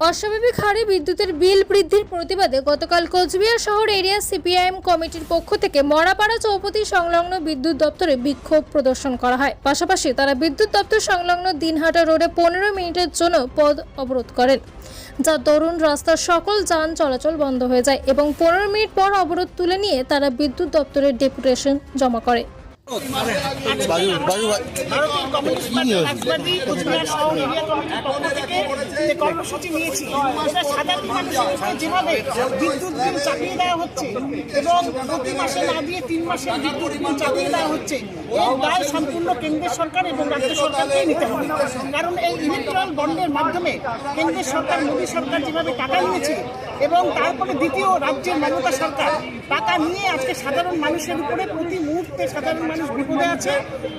অস্বাভাবিক হারে বিদ্যুতের বিল বৃদ্ধির প্রতিবাদে গতকাল কোচবিহার শহর এরিয়া সিপিআইএম কমিটির পক্ষ থেকে মরাপাড়া চৌপতি সংলগ্ন বিদ্যুৎ দপ্তরে বিক্ষোভ প্রদর্শন করা হয়। পাশাপাশি তারা বিদ্যুৎ দপ্তর সংলগ্ন দিনহাটা রোডে পনেরো মিনিটের জন্য পদ অবরোধ করেন, যা দরুন রাস্তার সকল যান চলাচল বন্ধ হয়ে যায় এবং পনেরো মিনিট পর অবরোধ তুলে নিয়ে তারা বিদ্যুৎ দপ্তরের ডেপুটেশন জমা করে। যেভাবে বিদ্যুৎ দেওয়া হচ্ছে এবং প্রতি মাসে না দিয়ে তিন চাপিয়ে দেওয়া হচ্ছে দায় সম্পূর্ণ সরকার এবং রাজ্য নিতে কারণ এই ইলেকট্রাল বন্ডের মাধ্যমে কেন্দ্রের সরকার মোদী সরকার যেভাবে টাকা নিয়েছে এবং তারপরে দ্বিতীয় রাজ্যের মমতা সরকার, টাকা নিয়ে আজকে সাধারণ মানুষের উপরে প্রতি মুহূর্তে সাধারণ মানুষ বিপদে আছে।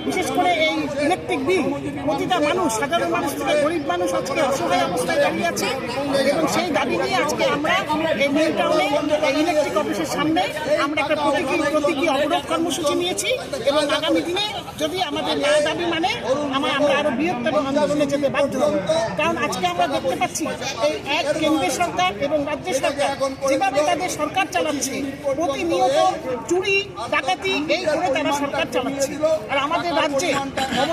বিশেষ করে এই ইলেকট্রিক বিল প্রতিটা মানুষ, সাধারণ মানুষ থেকে গরিব মানুষ আজকে অসহায় অবস্থায় দাঁড়িয়ে আছে। এবং সেই দাবি নিয়ে আজকে আমরা এই নিউ টাউনে ইলেকট্রিক অফিসের সামনে আমরা একটা প্রতীকী প্রতীকী অবরোধ কর্মসূচি নিয়েছি। এবং আগামী দিনে যদি আমাদের না দাবি মানে আমরা আমরা আরও বৃহত্তর আন্দোলনে যেতে বাধ্য হব। কারণ আজকে আমরা দেখতে পাচ্ছি, এই এক কেন্দ্রীয় সরকার এবং রাজ্য সরকার যেভাবে তাদের সরকার চালাচ্ছে, প্রতিনিয়ত চুরি, ডাকাতি, এই করে তারা সরকার চালাচ্ছে। আর আমাদের রাজ্যে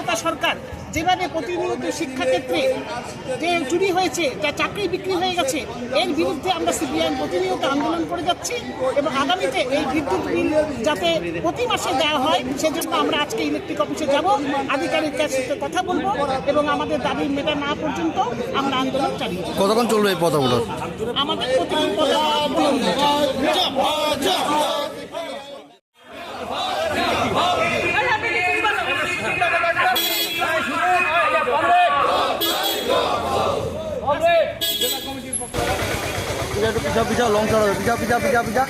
মমতা সরকার যেভাবে প্রতিনিয়ত শিক্ষাক্ষেত্রে যে চুরি হয়েছে যা চাকরি বিক্রি হয়ে গেছে এর বিরুদ্ধে আমরা সিপিআইএম প্রতিনিয়ত আন্দোলন করে যাচ্ছি এবং আগামীতে এই বিদ্যুৎ বিল যাতে প্রতি মাসে দেওয়া হয় সেজন্য আমরা আজকে ইলেকট্রিক অফিসে যাব আধিকারিকের সাথে কথা বলব এবং আমাদের দাবি মেটা না পর্যন্ত আমরা আন্দোলন চালিয়ে যাব। কতক্ষণ চলবে এই অবরোধ আমাদের প্রতিদিন একটু পিছা পিছা লং ছাড়া পিছা পিছা পিছা পিছা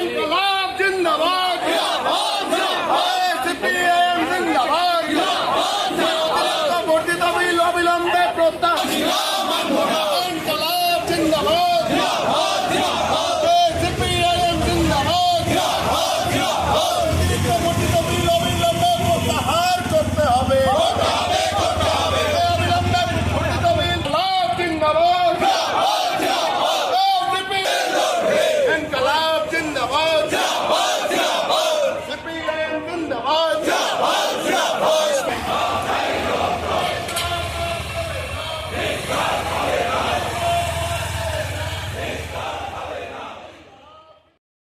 ইনকলাব